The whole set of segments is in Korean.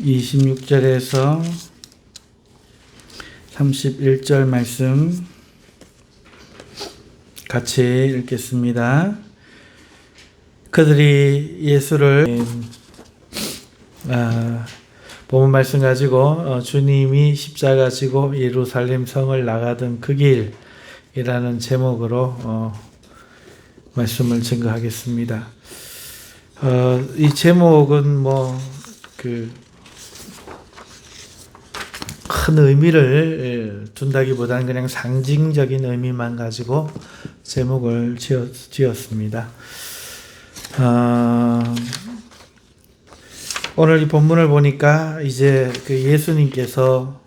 26절에서 31절 말씀 같이 읽겠습니다. 그들이 예수를 아, 본문 말씀 가지고 어, 주님이 십자가 지고 예루살렘 성을 나가던 그 길이라는 제목으로 어, 말씀을 증거하겠습니다. 어, 이 제목은 뭐그 큰 의미를 예, 둔다기보다는 그냥 상징적인 의미만 가지고 제목을 지었, 지었 습니다. 어, 오늘 이 본문을 보니까 이제 그 예수님께서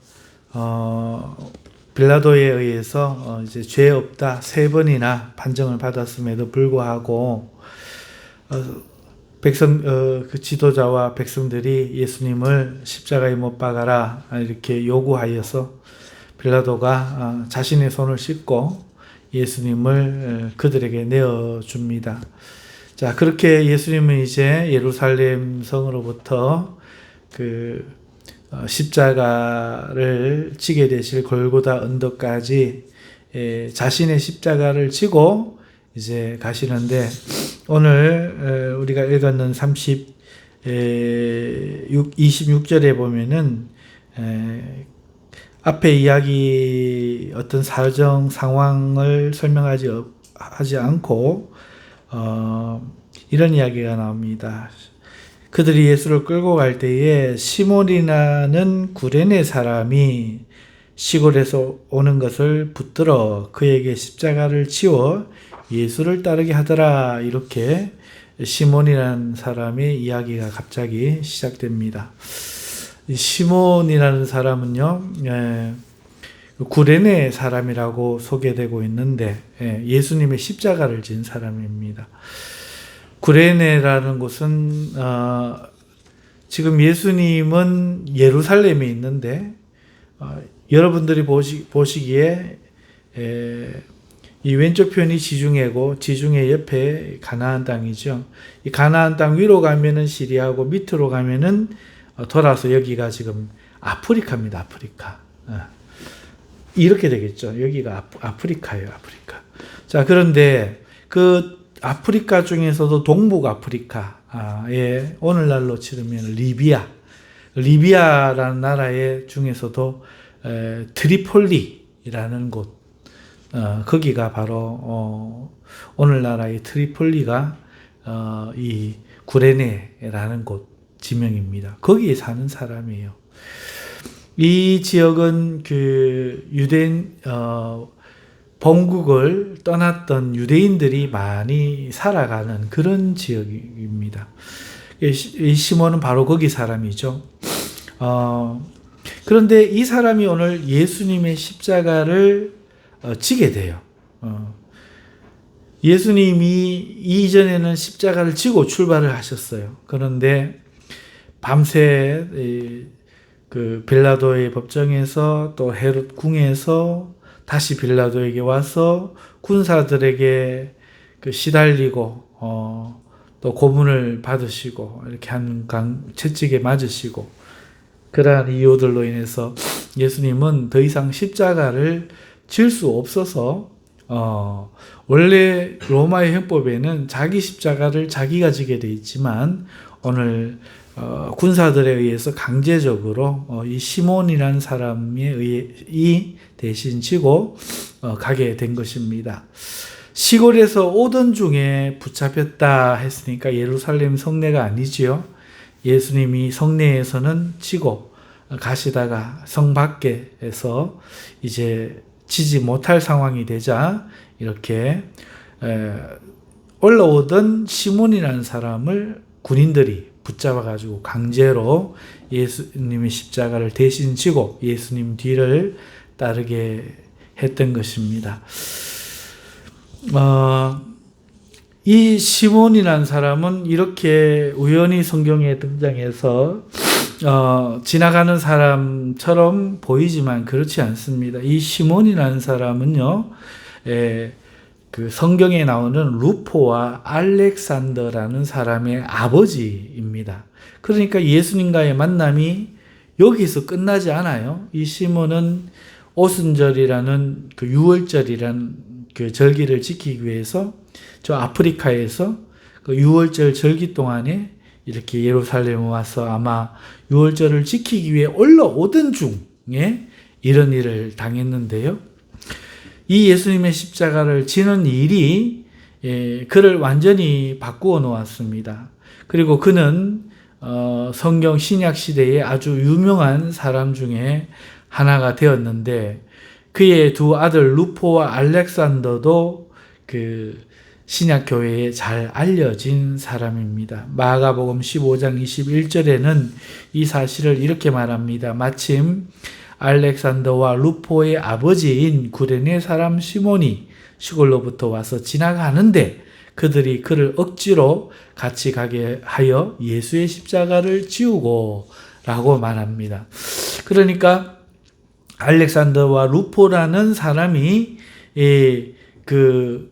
어, 빌라도에 의해서 어, 이제 죄 없다 세 번이나 판정을 받았음에도 불구하고 어, 백성 어, 그 지도자와 백성들이 예수님을 십자가에 못 박아라 이렇게 요구하여서 빌라도가 어, 자신의 손을 씻고 예수님을 어, 그들에게 내어 줍니다. 자 그렇게 예수님은 이제 예루살렘 성으로부터 그 어, 십자가를 지게 되실 골고다 언덕까지 에, 자신의 십자가를 지고 이제 가시는데 오늘 에, 우리가 읽었는 30 에, 6, 26절에 보면은 에, 앞에 이야기 어떤 사정 상황을 설명하지 없- 하지 않고 어, 이런 이야기가 나옵니다. 그들이 예수를 끌고 갈 때에 시몬이라는 구레네 사람이 시골에서 오는 것을 붙들어 그에게 십자가를 치워 예수를 따르게 하더라 이렇게 시몬이라는 사람의 이야기가 갑자기 시작됩니다. 이 시몬이라는 사람은요, 예, 구레네 사람이라고 소개되고 있는데 예, 예수님의 십자가를 진 사람입니다. 구레네라는 곳은 어, 지금 예수님은 예루살렘에 있는데 어, 여러분들이 보시, 보시기에 에, 이 왼쪽 편이 지중해고 지중해 옆에 가나안 땅이죠. 이 가나안 땅 위로 가면은 시리아고 밑으로 가면은 어, 돌아서 여기가 지금 아프리카입니다. 아프리카. 어. 이렇게 되겠죠. 여기가 아프, 아프리카예요. 아프리카. 자 그런데 그 아프리카 중에서도 동북 아프리카에 오늘날로 치르면 리비아, 리비아라는 나라의 중에서도 에, 트리폴리라는 곳, 어, 거기가 바로 어, 오늘나라의 트리폴리가 어, 이 구레네라는 곳 지명입니다. 거기에 사는 사람이에요. 이 지역은 그 유대인 어, 본국을 떠났던 유대인들이 많이 살아가는 그런 지역입니다. 이 시몬은 바로 거기 사람이죠. 어, 그런데 이 사람이 오늘 예수님의 십자가를 어, 지게 돼요. 어, 예수님이 이전에는 십자가를 지고 출발을 하셨어요. 그런데 밤새 이, 그 빌라도의 법정에서 또 헤롯 궁에서 다시 빌라도에게 와서 군사들에게 그 시달리고 어, 또 고문을 받으시고 이렇게 한 강, 채찍에 맞으시고 그러한 이유들로 인해서 예수님은 더 이상 십자가를 질 수 없어서 어, 원래 로마의 형법에는 자기 십자가를 자기가 지게 돼 있지만 오늘 어, 군사들에 의해서 강제적으로 어, 이 시몬이라는 사람에 의해 이 대신 지고 어, 가게 된 것입니다. 시골에서 오던 중에 붙잡혔다 했으니까 예루살렘 성내가 아니지요. 예수님이 성내에서는 지고 가시다가 성 밖에서 이제 지지 못할 상황이 되자 이렇게 에, 올라오던 시몬이라는 사람을 군인들이 붙잡아 가지고 강제로 예수님의 십자가를 대신 지고 예수님 뒤를 따르게 했던 것입니다. 어, 이 시몬이라는 사람은 이렇게 우연히 성경에 등장해서 어, 지나가는 사람처럼 보이지만 그렇지 않습니다. 이 시몬이라는 사람은요, 에, 그 성경에 나오는 루포와 알렉산더라는 사람의 아버지입니다. 그러니까 예수님과의 만남이 여기서 끝나지 않아요. 이 시몬은 오순절이라는 그 유월절이라는 그 절기를 지키기 위해서 저 아프리카에서 그 유월절 절기 동안에 이렇게 예루살렘에 와서 아마 유월절을 지키기 위해 올라오던 중에 이런 일을 당했는데요. 이 예수님의 십자가를 지는 일이 예, 그를 완전히 바꾸어 놓았습니다. 그리고 그는 어, 성경 신약 시대에 아주 유명한 사람 중에 하나가 되었는데 그의 두 아들 루포와 알렉산더도 그 신약 교회에 잘 알려진 사람입니다. 마가복음 15장 21절에는 이 사실을 이렇게 말합니다. 마침 알렉산더와 루포의 아버지인 구레네 사람 시몬이 시골로부터 와서 지나가는데 그들이 그를 억지로 같이 가게 하여 예수의 십자가를 지우고 라고 말합니다. 그러니까 알렉산더와 루포라는 사람이 예, 그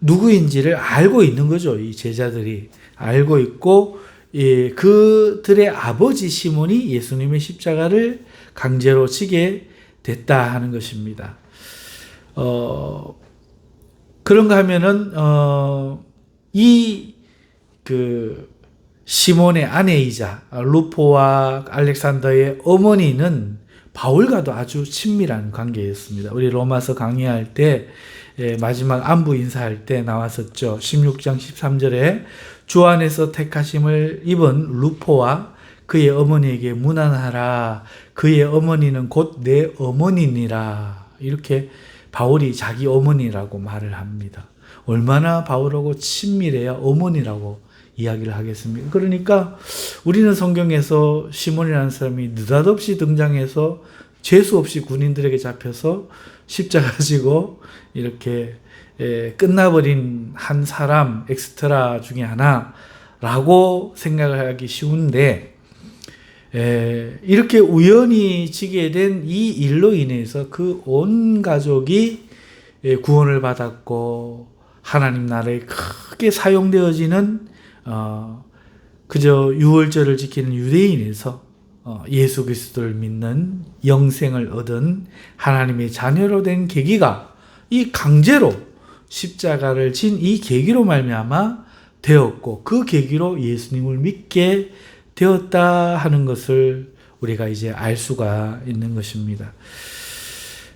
누구인지를 알고 있는 거죠. 이 제자들이 알고 있고 예, 그들의 아버지 시몬이 예수님의 십자가를 강제로 치게 됐다 하는 것입니다. 어, 그런가 하면은, 어, 이, 그, 시몬의 아내이자 루포와 알렉산더의 어머니는 바울과도 아주 친밀한 관계였습니다. 우리 로마서 강의할 때 예, 마지막 안부 인사할 때 나왔었죠. 16장 13절에 주 안에서 택하심을 입은 루포와 그의 어머니에게 문안하라. 그의 어머니는 곧 내 어머니니라. 이렇게 바울이 자기 어머니라고 말을 합니다. 얼마나 바울하고 친밀해야 어머니라고 이야기를 하겠습니까? 그러니까 우리는 성경에서 시몬이라는 사람이 느닷없이 등장해서 죄수 없이 군인들에게 잡혀서 십자가 지고 이렇게 끝나버린 한 사람 엑스트라 중에 하나라고 생각을 하기 쉬운데 이렇게 우연히 지게 된 이 일로 인해서 그 온 가족이 구원을 받았고 하나님 나라에 크게 사용되어지는 어, 그저 유월절을 지키는 유대인에서 어, 예수 그리스도를 믿는 영생을 얻은 하나님의 자녀로 된 계기가 이 강제로 십자가를 진이 계기로 말미암아 되었고 그 계기로 예수님을 믿게 되었다 하는 것을 우리가 이제 알 수가 있는 것입니다.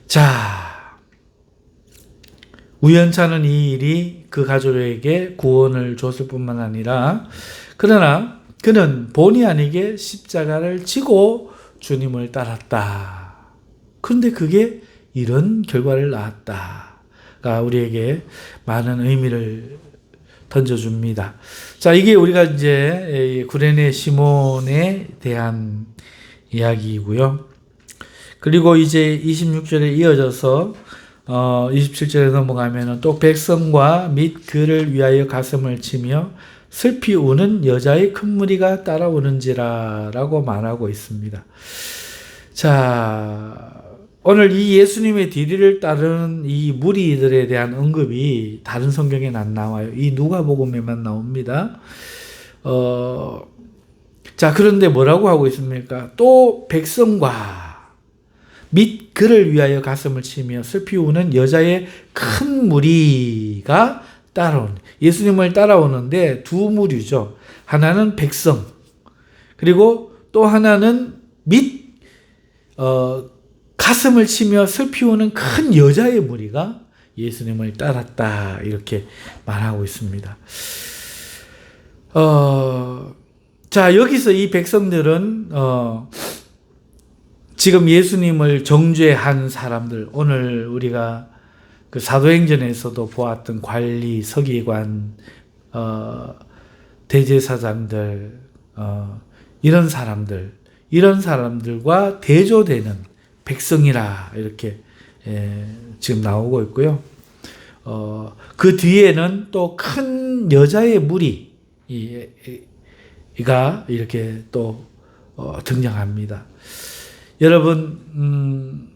자, 우연찮은 이 일이 그 가족에게 구원을 줬을 뿐만 아니라 그러나 그는 본의 아니게 십자가를 지고 주님을 따랐다. 그런데 그게 이런 결과를 낳았다가 우리에게 많은 의미를 던져줍니다. 자, 이게 우리가 이제 구레네 시몬에 대한 이야기이고요. 그리고 이제 26절에 이어져서 어, 27절에 넘어가면은 또 백성과 및 그를 위하여 가슴을 치며 슬피 우는 여자의 큰 무리가 따라오는지라 라고 말하고 있습니다. 자, 오늘 이 예수님의 뒤를 따르는 이 무리들에 대한 언급이 다른 성경에는 안 나와요. 이 누가복음에만 나옵니다. 어, 자, 그런데 뭐라고 하고 있습니까? 또 백성과 및 그를 위하여 가슴을 치며 슬피 우는 여자의 큰 무리가 따라온 예수님을 따라오는데 두 무리죠. 하나는 백성 그리고 또 하나는 및 어, 가슴을 치며 슬피 우는 큰 여자의 무리가 예수님을 따랐다 이렇게 말하고 있습니다. 어, 자 여기서 이 백성들은 어, 지금 예수님을 정죄한 사람들 오늘 우리가 그 사도행전에서도 보았던 관리, 서기관, 어, 대제사장들, 어, 이런 사람들, 이런 사람들과 대조되는 백성이라 이렇게 예, 지금 나오고 있고요. 어, 그 뒤에는 또 큰 여자의 무리가 이렇게 또 어, 등장합니다. 여러분, 음,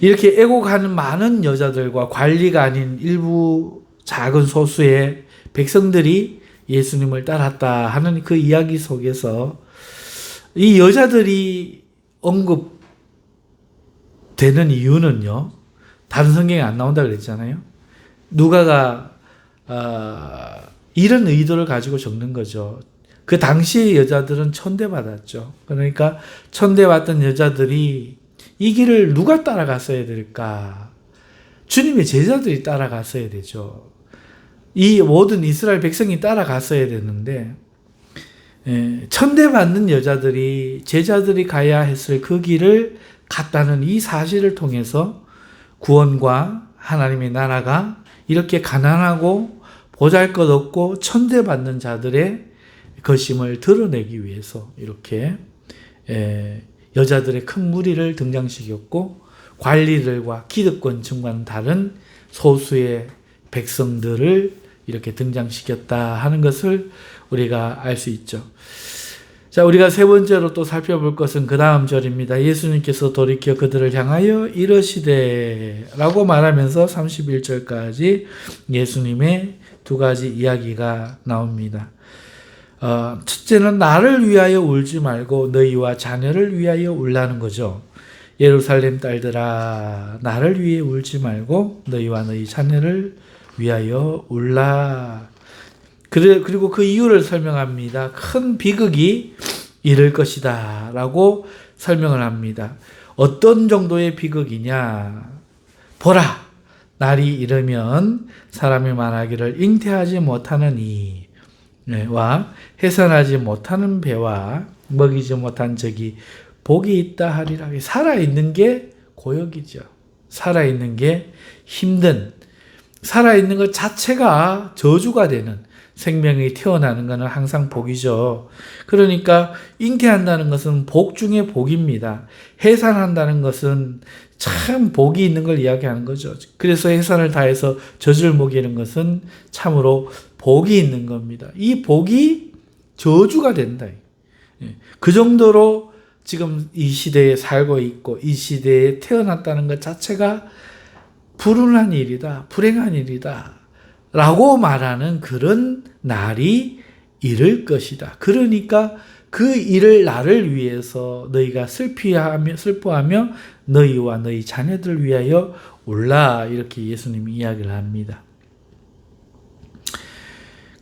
이렇게 애곡하는 많은 여자들과 관리가 아닌 일부 작은 소수의 백성들이 예수님을 따랐다 하는 그 이야기 속에서 이 여자들이 언급되는 이유는요. 다른 성경에 안 나온다 그랬잖아요. 누가가 어, 이런 의도를 가지고 적는 거죠. 그 당시의 여자들은 천대받았죠. 그러니까 천대받던 여자들이 이 길을 누가 따라갔어야 될까? 주님의 제자들이 따라갔어야 되죠. 이 모든 이스라엘 백성이 따라갔어야 되는데, 예, 천대받는 여자들이 제자들이 가야 했을 그 길을 갔다는 이 사실을 통해서 구원과 하나님의 나라가 이렇게 가난하고 보잘 것 없고 천대받는 자들의 것임을 드러내기 위해서 이렇게 에, 여자들의 큰 무리를 등장시켰고 관리들과 기득권층과는 다른 소수의 백성들을 이렇게 등장시켰다 하는 것을 우리가 알 수 있죠. 자, 우리가 세 번째로 또 살펴볼 것은 그 다음 절입니다. 예수님께서 돌이켜 그들을 향하여 이러시되 라고 말하면서 31절까지 예수님의 두 가지 이야기가 나옵니다. 어, 첫째는 나를 위하여 울지 말고 너희와 자녀를 위하여 울라는 거죠. 예루살렘 딸들아 나를 위해 울지 말고 너희와 너희 자녀를 위하여 울라. 그래, 그리고 그 이유를 설명합니다. 큰 비극이 이를 것이다. 라고 설명을 합니다. 어떤 정도의 비극이냐. 보라! 날이 이르면 사람이 말하기를 잉태하지 못하는 이 와 해산하지 못하는 배와 먹이지 못한 적이 복이 있다 하리라. 살아있는 게 고역이죠. 살아있는 게 힘든, 살아있는 것 자체가 저주가 되는 생명이 태어나는 것은 항상 복이죠. 그러니까 잉태한다는 것은 복 중에 복입니다. 해산한다는 것은 참 복이 있는 걸 이야기하는 거죠. 그래서 해산을 다해서 젖을 먹이는 것은 참으로 복이 있는 겁니다. 이 복이 저주가 된다. 예. 그 정도로 지금 이 시대에 살고 있고 이 시대에 태어났다는 것 자체가 불운한 일이다, 불행한 일이다. 라고 말하는 그런 날이 이를 것이다. 그러니까 그 일을 나를 위해서 너희가 슬피하며, 슬퍼하며 너희와 너희 자녀들 위하여 올라. 이렇게 예수님이 이야기를 합니다.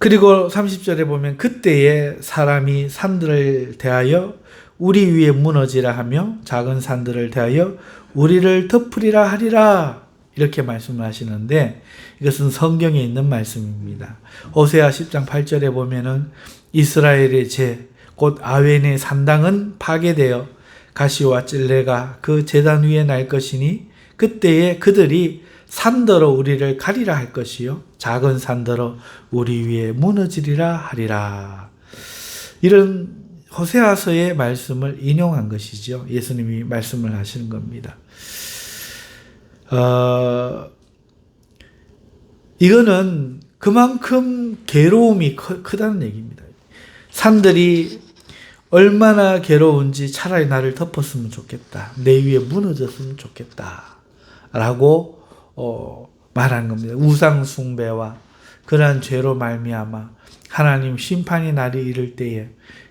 그리고 30절에 보면 그때에 사람이 산들을 대하여 우리 위에 무너지라 하며 작은 산들을 대하여 우리를 덮으리라 하리라. 이렇게 말씀을 하시는데 이것은 성경에 있는 말씀입니다. 호세아 10장 8절에 보면은 이스라엘의 제, 곧 아웬의 산당은 파괴되어 가시와 찔레가 그 재단 위에 날 것이니 그때에 그들이 산더러 우리를 가리라 할 것이요 작은 산더러 우리 위에 무너지리라 하리라. 이런 호세아서의 말씀을 인용한 것이죠. 예수님이 말씀을 하시는 겁니다. 어, 이거는 그만큼 괴로움이 크, 다는 얘기입니다. 산들이 얼마나 괴로운지 차라리 나를 덮었으면 좋겠다. 내 위에 무너졌으면 좋겠다. 라고 어, 말한 겁니다. 우상 숭배와 그러한 죄로 말미암아 하나님 심판이 날이 이를 때에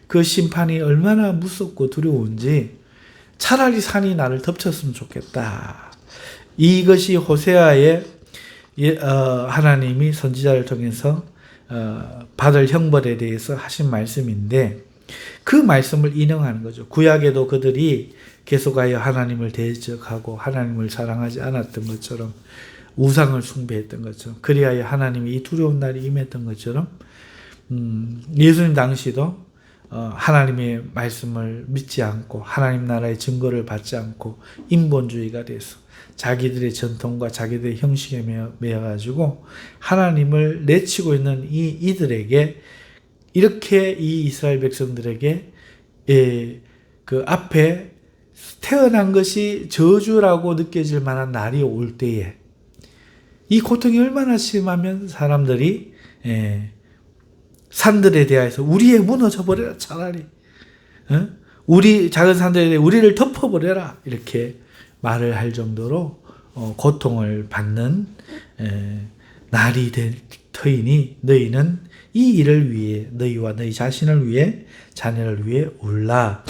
그 심판이 얼마나 무섭고 두려운지 차라리 산이 나를 덮쳤으면 좋겠다. 이것이 호세아의 예, 어, 하나님이 선지자를 통해서 어, 받을 형벌에 대해서 하신 말씀인데 그 말씀을 인용하는 거죠. 구약에도 그들이 계속하여 하나님을 대적하고 하나님을 사랑하지 않았던 것처럼 우상을 숭배했던 것처럼 그리하여 하나님이 이 두려운 날이 임했던 것처럼 음, 예수님 당시도 어, 하나님의 말씀을 믿지 않고 하나님 나라의 증거를 받지 않고 인본주의가 돼서 자기들의 전통과 자기들의 형식에 매여 가지고 하나님을 내치고 있는 이 이들에게 이렇게 이 이스라엘 백성들에게 예, 그 앞에 태어난 것이 저주라고 느껴질 만한 날이 올 때에 이 고통이 얼마나 심하면 사람들이 예, 산들에 대해서 우리의 무너져 버려라 차라리 어? 우리 작은 산들에 대해 우리를 덮어 버려라 이렇게 말을 할 정도로 어, 고통을 받는 에, 날이 될 터이니 너희는 이 일을 위해 너희와 너희 자신을 위해 자녀를 위해 울라.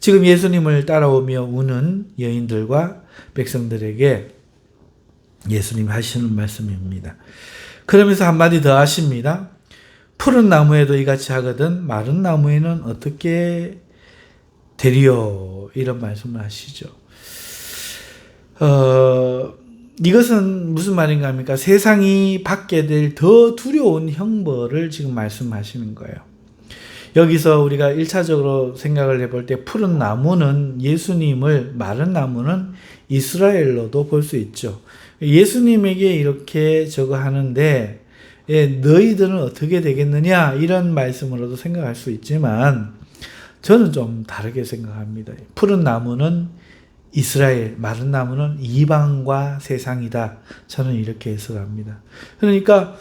지금 예수님을 따라오며 우는 여인들과 백성들에게 예수님 하시는 말씀입니다. 그러면서 한마디 더 하십니다. 푸른 나무에도 이같이 하거든 마른 나무에는 어떻게 되리요? 이런 말씀을 하시죠. 어, 이것은 무슨 말인가 합니까? 세상이 받게 될 더 두려운 형벌을 지금 말씀하시는 거예요. 여기서 우리가 1차적으로 생각을 해볼 때 푸른 나무는 예수님을, 마른 나무는 이스라엘로도 볼 수 있죠. 예수님에게 이렇게 저거 하는데, 예, 너희들은 어떻게 되겠느냐? 이런 말씀으로도 생각할 수 있지만, 저는 좀 다르게 생각합니다. 푸른 나무는 이스라엘, 마른 나무는 이방과 세상이다. 저는 이렇게 해석합니다. 그러니까 어,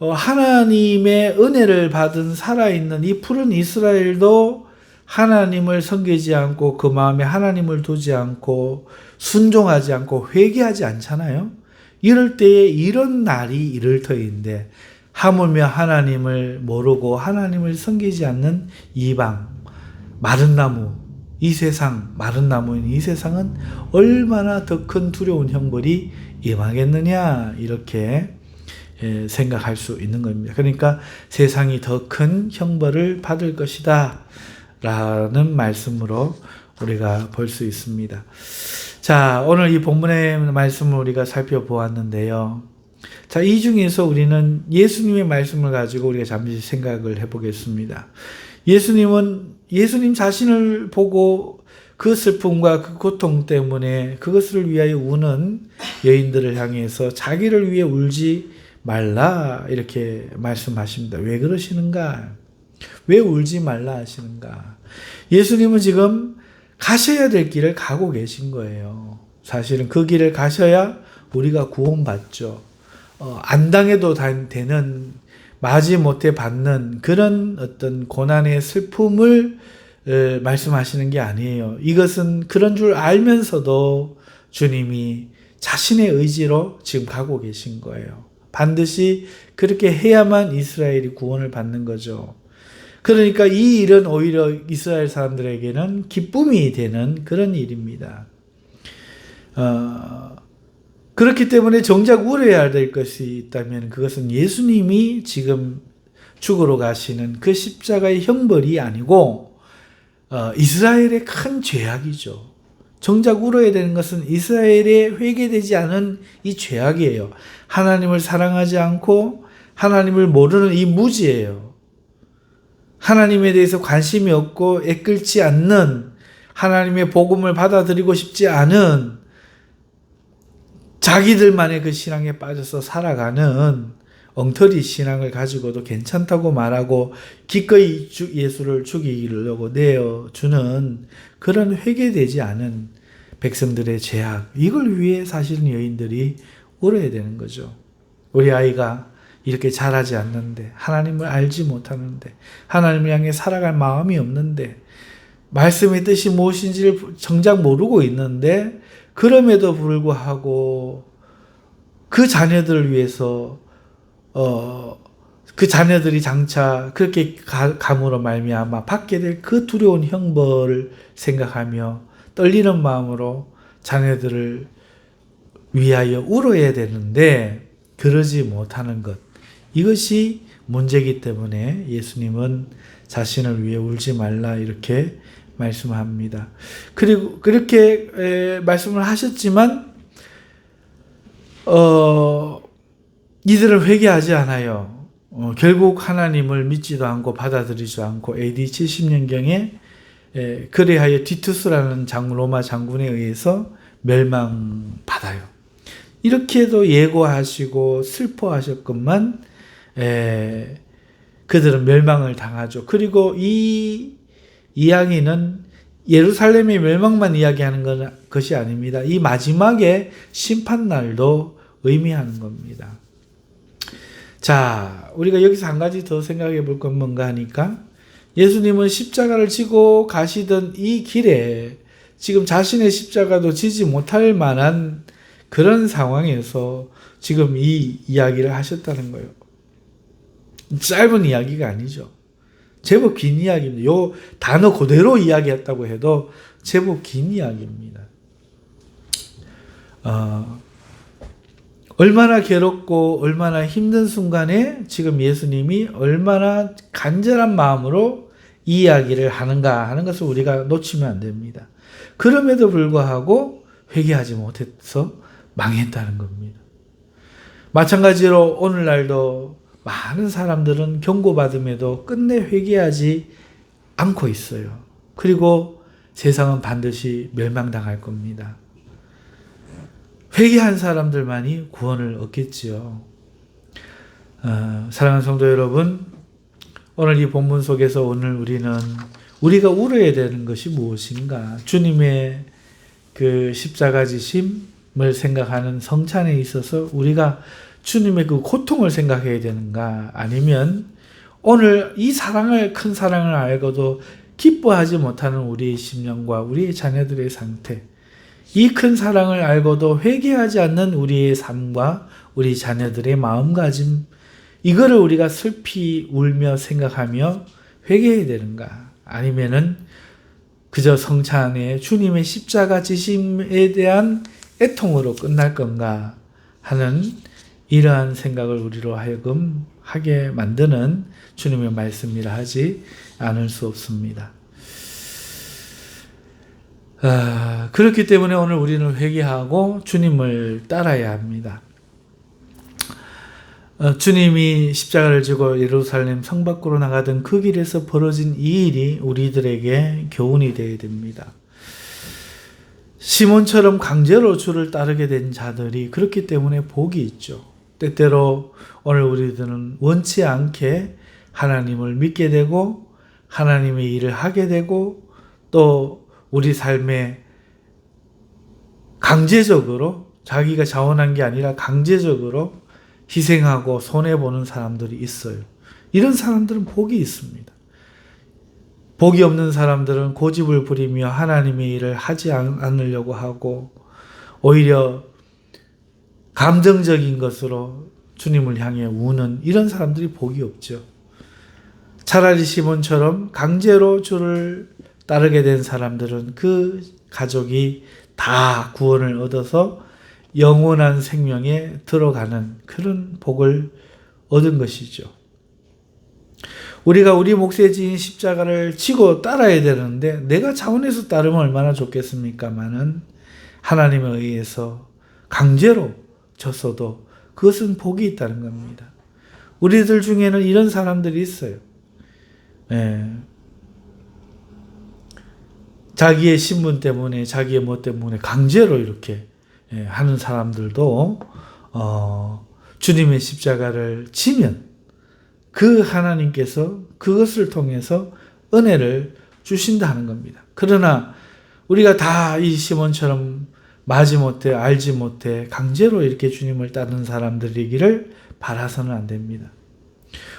하나님의 은혜를 받은 살아있는 이 푸른 이스라엘도 하나님을 섬기지 않고 그 마음에 하나님을 두지 않고 순종하지 않고 회개하지 않잖아요. 이럴 때에 이런 날이 이럴 터인데 하물며 하나님을 모르고 하나님을 섬기지 않는 이방 마른 나무 이 세상 마른 나무인 이 세상은 얼마나 더 큰 두려운 형벌이 임하겠느냐 이렇게 예, 생각할 수 있는 겁니다. 그러니까 세상이 더 큰 형벌을 받을 것이다 라는 말씀으로 우리가 볼 수 있습니다. 자, 오늘 이 본문의 말씀을 우리가 살펴보았는데요. 자, 이 중에서 우리는 예수님의 말씀을 가지고 우리가 잠시 생각을 해보겠습니다. 예수님은 예수님 자신을 보고 그 슬픔과 그 고통 때문에 그것을 위하여 우는 여인들을 향해서 자기를 위해 울지 말라 이렇게 말씀하십니다. 왜 그러시는가? 왜 울지 말라 하시는가? 예수님은 지금 가셔야 될 길을 가고 계신 거예요. 사실은 그 길을 가셔야 우리가 구원받죠. 어, 안 당해도 되는 마지 못해 받는 그런 어떤 고난의 슬픔을 에, 말씀하시는 게 아니에요. 이것은 그런 줄 알면서도 주님이 자신의 의지로 지금 가고 계신 거예요. 반드시 그렇게 해야만 이스라엘이 구원을 받는 거죠. 그러니까 이 일은 오히려 이스라엘 사람들에게는 기쁨이 되는 그런 일입니다. 어, 그렇기 때문에 정작 울어야 될 것이 있다면 그것은 예수님이 지금 죽으러 가시는 그 십자가의 형벌이 아니고 어, 이스라엘의 큰 죄악이죠. 정작 울어야 되는 것은 이스라엘의 회개되지 않은 이 죄악이에요. 하나님을 사랑하지 않고 하나님을 모르는 이 무지예요. 하나님에 대해서 관심이 없고 애끓지 않는 하나님의 복음을 받아들이고 싶지 않은 자기들만의 그 신앙에 빠져서 살아가는 엉터리 신앙을 가지고도 괜찮다고 말하고 기꺼이 예수를 죽이려고 내어주는 그런 회개되지 않은 백성들의 죄악, 이걸 위해 사실은 여인들이 울어야 되는 거죠. 우리 아이가 이렇게 잘하지 않는데, 하나님을 알지 못하는데, 하나님을 향해 살아갈 마음이 없는데, 말씀의 뜻이 무엇인지를 정작 모르고 있는데, 그럼에도 불구하고 그 자녀들을 위해서 어, 그 자녀들이 장차 그렇게 가, 감으로 말미암아 받게 될 그 두려운 형벌을 생각하며 떨리는 마음으로 자녀들을 위하여 울어야 되는데 그러지 못하는 것 이것이 문제이기 때문에 예수님은 자신을 위해 울지 말라 이렇게 말씀합니다. 그리고 그렇게 에, 말씀을 하셨지만 어, 이들은 회개하지 않아요. 어, 결국 하나님을 믿지도 않고 받아들이지 않고 AD 70년경에 에, 그래하여 디투스라는 장, 로마 장군에 의해서 멸망받아요. 이렇게도 예고하시고 슬퍼하셨건만 에, 그들은 멸망을 당하죠. 그리고 이 이야기는 예루살렘의 멸망만 이야기하는 것이 아닙니다. 이 마지막에 심판날도 의미하는 겁니다. 자, 우리가 여기서 한 가지 더 생각해 볼 건 뭔가 하니까 예수님은 십자가를 지고 가시던 이 길에 지금 자신의 십자가도 지지 못할 만한 그런 상황에서 지금 이 이야기를 하셨다는 거예요. 짧은 이야기가 아니죠. 제법 긴 이야기입니다. 요 단어 그대로 이야기했다고 해도 제법 긴 이야기입니다. 어, 얼마나 괴롭고 얼마나 힘든 순간에 지금 예수님이 얼마나 간절한 마음으로 이 이야기를 하는가 하는 것을 우리가 놓치면 안 됩니다. 그럼에도 불구하고 회개하지 못해서 망했다는 겁니다. 마찬가지로 오늘날도 많은 사람들은 경고받음에도 끝내 회개하지 않고 있어요. 그리고 세상은 반드시 멸망당할 겁니다. 회개한 사람들만이 구원을 얻겠지요. 어, 사랑하는 성도 여러분, 오늘 이 본문 속에서 오늘 우리는 우리가 울어야 되는 것이 무엇인가? 주님의 그 십자가 지심을 생각하는 성찬에 있어서 우리가 주님의 그 고통을 생각해야 되는가? 아니면 오늘 이 사랑을, 큰 사랑을 알고도 기뻐하지 못하는 우리의 심령과 우리의 자녀들의 상태, 이 큰 사랑을 알고도 회개하지 않는 우리의 삶과 우리 자녀들의 마음가짐, 이거를 우리가 슬피 울며 생각하며 회개해야 되는가? 아니면은 그저 성찬에 주님의 십자가 지심에 대한 애통으로 끝날 건가 하는 이러한 생각을 우리로 하여금 하게 만드는 주님의 말씀이라 하지 않을 수 없습니다. 아, 그렇기 때문에 오늘 우리는 회개하고 주님을 따라야 합니다. 어, 주님이 십자가를 지고 예루살렘 성 밖으로 나가던 그 길에서 벌어진 이 일이 우리들에게 교훈이 되어야 됩니다. 시몬처럼 강제로 주를 따르게 된 자들이 그렇기 때문에 복이 있죠. 때때로 오늘 우리들은 원치 않게 하나님을 믿게 되고 하나님의 일을 하게 되고 또 우리 삶에 강제적으로 자기가 자원한 게 아니라 강제적으로 희생하고 손해보는 사람들이 있어요. 이런 사람들은 복이 있습니다. 복이 없는 사람들은 고집을 부리며 하나님의 일을 하지 않으려고 하고 오히려 감정적인 것으로 주님을 향해 우는 이런 사람들이 복이 없죠. 차라리 시몬처럼 강제로 주를 따르게 된 사람들은 그 가족이 다 구원을 얻어서 영원한 생명에 들어가는 그런 복을 얻은 것이죠. 우리가 우리 몫에 지인 십자가를 지고 따라야 되는데 내가 자원해서 따르면 얼마나 좋겠습니까마는 하나님에 의해서 강제로 졌어도 그것은 복이 있다는 겁니다. 우리들 중에는 이런 사람들이 있어요. 예. 자기의 신분 때문에, 자기의 뭐 때문에 강제로 이렇게 예, 하는 사람들도 어, 주님의 십자가를 지면 그 하나님께서 그것을 통해서 은혜를 주신다는 겁니다. 그러나 우리가 다 이 시몬처럼 마지 못해 알지 못해 강제로 이렇게 주님을 따르는 사람들이기를 바라서는 안 됩니다.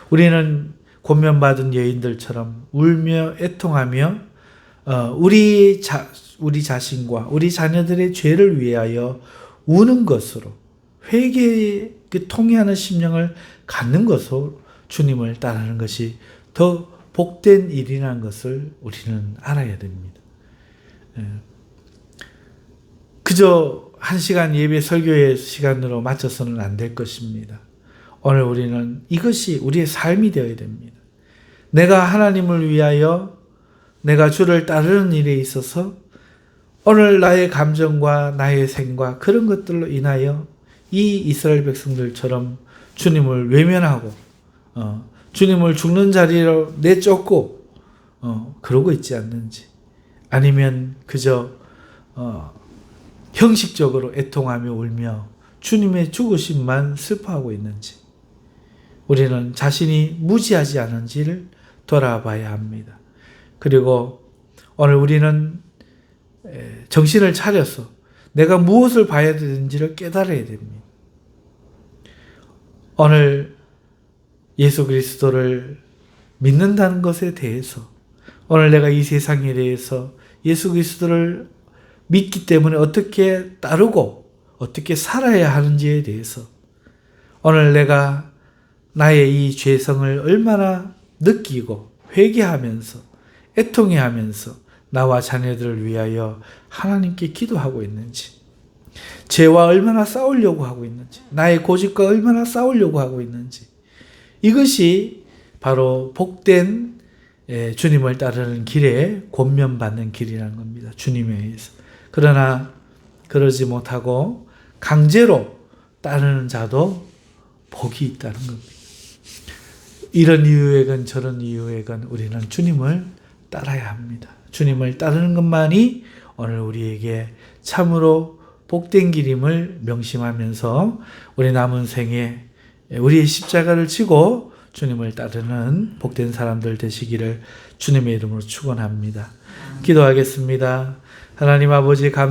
우리는 권면받은 여인들처럼 울며 애통하며 어, 우리 자, 우리 자신과 우리 자녀들의 죄를 위하여 우는 것으로 회개의 그 통해하는 심령을 갖는 것으로 주님을 따르는 것이 더 복된 일이라는 것을 우리는 알아야 됩니다. 예. 그저 한 시간 예배 설교의 시간으로 맞춰서는 안 될 것입니다. 오늘 우리는 이것이 우리의 삶이 되어야 됩니다. 내가 하나님을 위하여 내가 주를 따르는 일에 있어서 오늘 나의 감정과 나의 생과 그런 것들로 인하여 이 이스라엘 백성들처럼 주님을 외면하고 어, 주님을 죽는 자리로 내쫓고 어, 그러고 있지 않는지 아니면 그저 어, 형식적으로 애통하며 울며 주님의 죽으심만 슬퍼하고 있는지 우리는 자신이 무지하지 않은지를 돌아봐야 합니다. 그리고 오늘 우리는 정신을 차려서 내가 무엇을 봐야 되는지를 깨달아야 됩니다. 오늘 예수 그리스도를 믿는다는 것에 대해서 오늘 내가 이 세상에 대해서 예수 그리스도를 믿기 때문에 어떻게 따르고 어떻게 살아야 하는지에 대해서 오늘 내가 나의 이 죄성을 얼마나 느끼고 회개하면서 애통해하면서 나와 자녀들을 위하여 하나님께 기도하고 있는지 죄와 얼마나 싸우려고 하고 있는지 나의 고집과 얼마나 싸우려고 하고 있는지 이것이 바로 복된 예, 주님을 따르는 길에 권면받는 길이라는 겁니다. 주님에 의해서. 그러나 그러지 못하고 강제로 따르는 자도 복이 있다는 겁니다. 이런 이유에건 저런 이유에건 우리는 주님을 따라야 합니다. 주님을 따르는 것만이 오늘 우리에게 참으로 복된 길임을 명심하면서 우리 남은 생에 우리의 십자가를 지고 주님을 따르는 복된 사람들 되시기를 주님의 이름으로 축원합니다. 기도하겠습니다. 하나님 아버지 감